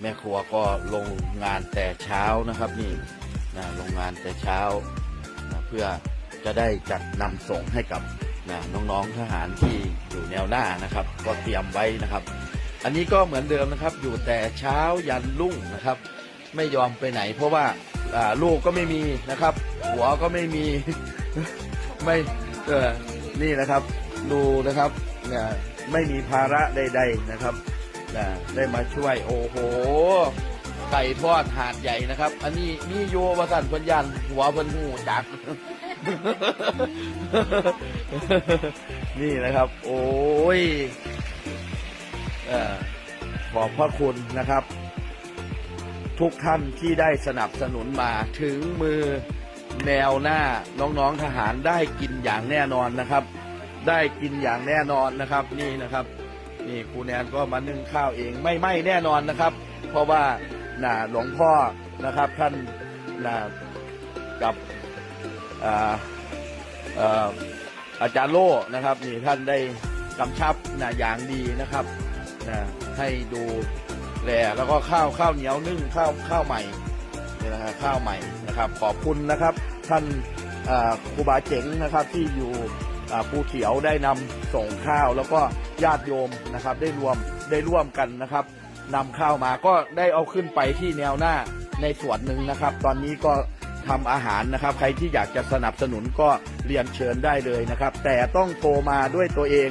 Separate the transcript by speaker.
Speaker 1: แม่ครัวก็ลงงานแต่เช้านะครับนี่นะลงงานแต่เช้านะเพื่อจะได้จัดนำส่งให้กับนะน้องๆทหารที่อยู่แนวหน้านะครับ ก็เตรียมไว้นะครับ อันนี้ก็เหมือนเดิมนะครับ อยู่แต่เช้ายันรุ่งนะครับ ไม่ยอมไปไหน เพราะว่าอ่าลูกก็ไม่มีนะครับ หัวก็ไม่มีไม่เออนี่นะครับ ดูนะครับเนี่ยไม่มีภาระใด ๆนะครับ นะได้มาช่วยโอ้โห ไก่ทอดหาดใหญ่นะครับ อันนี้มีโยวสันพันยันหัวพันหูจัก นี่นะครับ โอ้ยอขอบพระคุณนะครับ ทุกท่านที่ได้สนับสนุนมาถึงมือแนวหน้าน้องๆทหารได้กินอย่างแน่นอนนะครับ ได้กินอย่างแน่นอนนะครับนี่นะครับ นี่ครูแนนก็มานึ่งข้าวเองไม่ไหม้แน่นอนนะครับ เพราะว่าน่ะหลวงพ่อนะครับท่านน่ะกับอ่าเอ่อาจารย์โล่นะครับนี่ท่านได้กำชับนะอย่างดีนะครับนะให้ดูแลแล้วก็ข้าวข้าวเหนียวนึ่งข้าวข้าวใหม่นี่นะครับข้าวใหม่นะครับ ขอบคุณนะครับ ท่านครูบาเจ๋งนะครับที่อยู่ ภูเขียวได้นำส่งข้าว แล้วก็ญาติโยมนะครับ ได้รวมได้ร่วมกันนะครับนำข้าวมาก็ได้เอาขึ้นไปที่แนวหน้าในส่วนหนึ่งนะครับ ตอนนี้ก็ทำอาหารนะครับ ใครที่อยากจะสนับสนุนก็เรียนเชิญได้เลยนะครับ แต่ต้องโทรมาด้วยตัวเอง